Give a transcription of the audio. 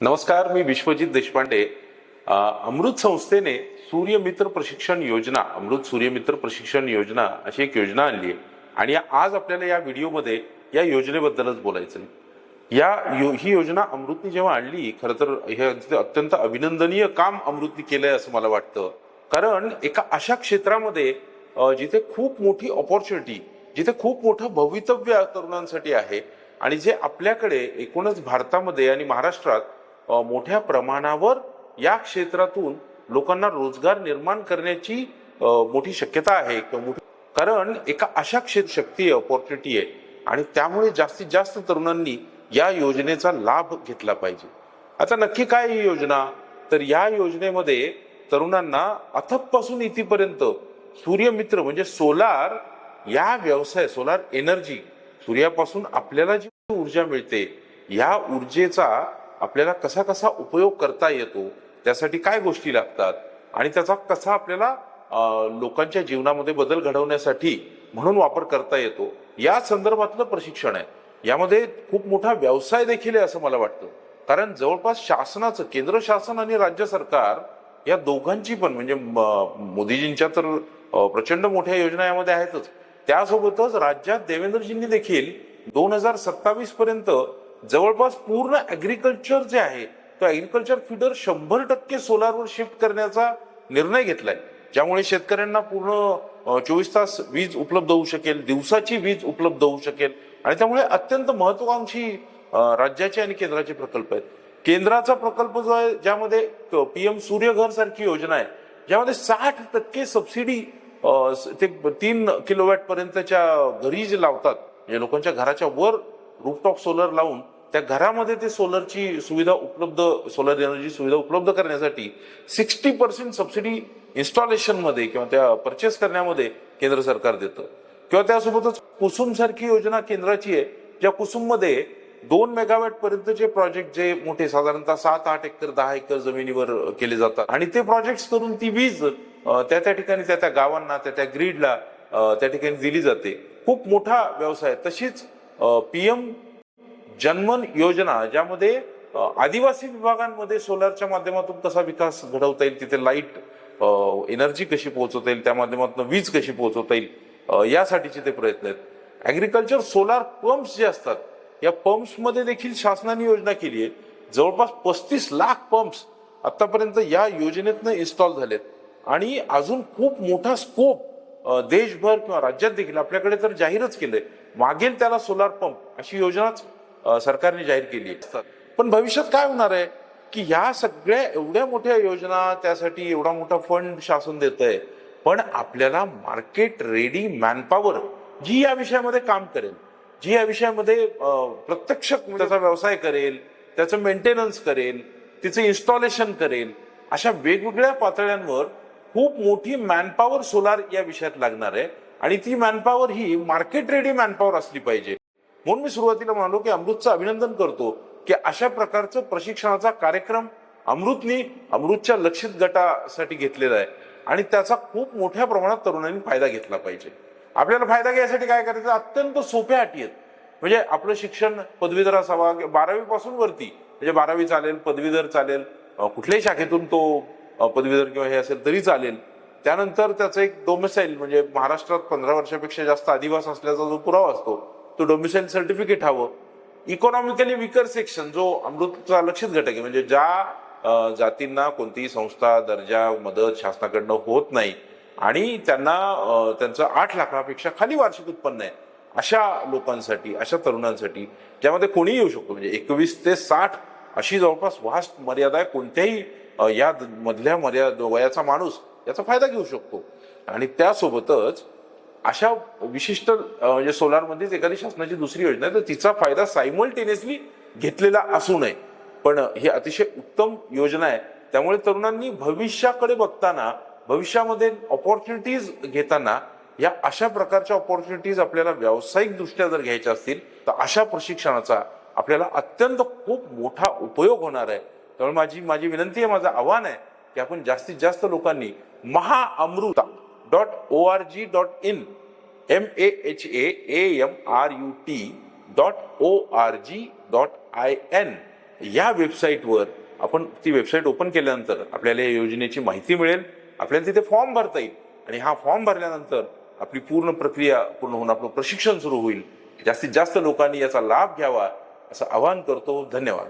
नमस्कार मी विश्वजित देशपांडे. अमृत संस्थेने सूर्यमित्र प्रशिक्षण योजना अमृत सूर्यमित्र प्रशिक्षण योजना अशी एक योजना आणली आहे. आणि आज आपल्याला या व्हिडिओमध्ये या योजनेबद्दलच बोलायचं आहे या यो ही योजना अमृतनी जेव्हा आणली खरं तर हे अत्यंत अभिनंदनीय काम अमृतनी केलंय असं मला वाटतं. कारण एका अशा क्षेत्रामध्ये जिथे खूप मोठी ऑपॉर्च्युनिटी जिथे खूप मोठं भवितव्य तरुणांसाठी आहे आणि जे आपल्याकडे एकूणच भारतामध्ये आणि महाराष्ट्रात मोठ्या प्रमाणावर या क्षेत्रातून लोकांना रोजगार निर्माण करण्याची मोठी शक्यता आहे. कारण एका अशा क्षेत्र शक्ती आहे ऑपॉर्च्युनिटी आहे. आणि त्यामुळे जास्तीत जास्त तरुणांनी या योजनेचा लाभ घेतला पाहिजे. आता नक्की काय ही योजना? तर या योजनेमध्ये तरुणांना अथकपासून इथेपर्यंत सूर्यमित्र म्हणजे सोलार या व्यवसाय सोलार एनर्जी सूर्यापासून आपल्याला जी ऊर्जा मिळते या ऊर्जेचा आपल्याला कसा कसा उपयोग करता येतो त्यासाठी काय गोष्टी लागतात आणि त्याचा कसा आपल्याला लोकांच्या जीवनामध्ये बदल घडवण्यासाठी म्हणून वापर करता येतो या संदर्भातलं प्रशिक्षण आहे. यामध्ये खूप मोठा व्यवसाय देखील आहे असं मला वाटतं. कारण जवळपास शासनाचं केंद्र शासन आणि राज्य सरकार या दोघांची पण म्हणजे म- मोदीजींच्या तर प्रचंड मोठ्या योजना यामध्ये आहेतच. त्यासोबतच राज्यात देवेंद्रजींनी देखील दोन हजार सत्तावीस पर्यंत जवळपास पूर्ण ॲग्रिकल्चर जे आहे तो ॲग्रिकल्चर फिडर शंभर टक्के सोलारवर शिफ्ट करण्याचा निर्णय घेतलाय. ज्यामुळे शेतकऱ्यांना पूर्ण चोवीस तास वीज उपलब्ध होऊ शकेल दिवसाची वीज उपलब्ध होऊ शकेल. आणि त्यामुळे अत्यंत महत्वाकांक्षी राज्याचे आणि केंद्राचे प्रकल्प आहेत. केंद्राचा प्रकल्प जो आहे ज्यामध्ये पीएम सूर्यघर सारखी योजना आहे ज्यामध्ये साठ टक्के सबसिडी ते तीन किलोवॅट पर्यंतच्या घरी जे लावतात म्हणजे लोकांच्या घराच्या वर रूफटॉप सोलर लावून त्या घरामध्ये ते सोलरची सुविधा उपलब्ध सोलर एनर्जी सुविधा उपलब्ध करण्यासाठी सिक्स्टी पर्सेंट सबसिडी इन्स्टॉलेशनमध्ये किंवा त्या परचेस करण्यामध्ये केंद्र सरकार देतं. किंवा त्यासोबतच कुसुम सारखी योजना केंद्राची आहे ज्या कुसुममध्ये दोन मेगावॅट पर्यंतचे प्रोजेक्ट जे मोठे साधारणतः सात आठ एकर दहा एकर जमिनीवर केले जातात. आणि ते प्रोजेक्ट करून ती वीज त्या त्या ठिकाणी त्या त्या गावांना त्या त्या ग्रीडला त्या ठिकाणी दिली जाते. खूप मोठा व्यवसाय तशीच पी एम जनमन योजना ज्यामध्ये आदिवासी विभागांमध्ये सोलारच्या माध्यमातून कसा विकास घडवता येईल तिथे लाइट एनर्जी कशी पोहोचवता येईल त्या माध्यमातून वीज कशी पोहोचवता येईल यासाठीचे ते प्रयत्न आहेत. ऍग्रिकल्चर सोलार पंप्स जे असतात या पंप्समध्ये देखील शासनाने योजना केली आहे. जवळपास पस्तीस लाख पंप्स आतापर्यंत या योजनेतनं इन्स्टॉल झालेत. आणि अजून खूप मोठा स्कोप देशभर किंवा राज्यात देखील आपल्याकडे तर जाहीरच केलंय. मागेल त्याला सोलार पंप अशी योजनाच सरकारने जाहीर केली आहे. पण भविष्यात काय होणार आहे? की ह्या सगळ्या एवढ्या मोठ्या योजना त्यासाठी एवढा मोठा फंड शासन देत आहे पण आपल्याला मार्केट रेडी मॅनपॉवर जी या विषयामध्ये काम करेल जी या विषयामध्ये प्रत्यक्ष त्याचा व्यवसाय करेल त्याचं मेंटेनन्स करेल तिचं इन्स्टॉलेशन करेल अशा वेगवेगळ्या पातळ्यांवर खूप मोठी मॅनपॉवर सोलार या विषयात लागणार आहे. आणि ती मॅनपॉवर ही मार्केट रेडी मॅनपॉवर असली पाहिजे. म्हणून मी सुरुवातीला म्हणालो की अमृतचं अभिनंदन करतो की अशा प्रकारचं प्रशिक्षणाचा कार्यक्रम अमृतनी अमृतच्या लक्षित गटासाठी घेतलेला आहे. आणि त्याचा खूप मोठ्या प्रमाणात तरुणांनी फायदा घेतला पाहिजे. आपल्याला फायदा घ्यायसाठी काय करायचं? अत्यंत सोप्या अटी आहेत. म्हणजे आपलं शिक्षण पदवीधर असावा बारावी पासून वरती. म्हणजे बारावी चालेल पदवीधर चालेल कुठल्याही शाखेतून तो पदवीधर किंवा हे असेल तरी चालेल. त्यानंतर त्याचं एक डोमिसाईल म्हणजे महाराष्ट्रात पंधरा वर्षापेक्षा जास्त आदिवास असल्याचा जो पुरावा असतो तो डोमिसाईल सर्टिफिकेट हवं. इकॉनॉमिकली विकर सेक्शन जो अमृतचा लक्षित घटक आहे म्हणजे ज्या जातींना कोणतीही संस्था दर्जा मदत शासनाकडनं होत नाही आणि त्यांना त्यांचं आठ लाखापेक्षा खाली वार्षिक उत्पन्न आहे अशा लोकांसाठी अशा तरुणांसाठी ज्यामध्ये कोणीही येऊ शकतो. म्हणजे एकवीस ते साठ अशी जवळपास वास्ट मर्यादा आहे कोणत्याही या मधल्या मर्यादा वयाचा माणूस याचा फायदा घेऊ शकतो. आणि त्यासोबतच अशा विशिष्ट म्हणजे सोलारमध्येच एखादी शासनाची दुसरी योजना आहे तर तिचा फायदा सायमल्टेनियसली घेतलेला असू नये. पण ही अतिशय उत्तम योजना आहे. त्यामुळे तरुणांनी भविष्याकडे बघताना भविष्यामध्ये ऑपॉर्च्युनिटीज घेताना या अशा प्रकारच्या ऑपॉर्च्युनिटीज आपल्याला व्यावसायिक दृष्ट्या जर घ्यायच्या असतील तर अशा प्रशिक्षणाचा आपल्याला अत्यंत खूप मोठा उपयोग होणार आहे. त्यामुळे माझी माझी विनंती आहे माझं आव्हान आहे की आपण जास्तीत जास्त लोकांनी Mahaamruta dot O R G dot in M A H A M R U T dot O R G dot I N या वेबसाईटवर आपण ती वेबसाईट ओपन केल्यानंतर आपल्याला या योजनेची माहिती मिळेल आपल्याला तिथे फॉर्म भरता येईल आणि हा फॉर्म भरल्यानंतर आपली पूर्ण प्रक्रिया पूर्ण होऊन आपलं प्रशिक्षण सुरू होईल. जास्तीत जास्त लोकांनी याचा लाभ घ्यावा असं आवाहन करतो. धन्यवाद.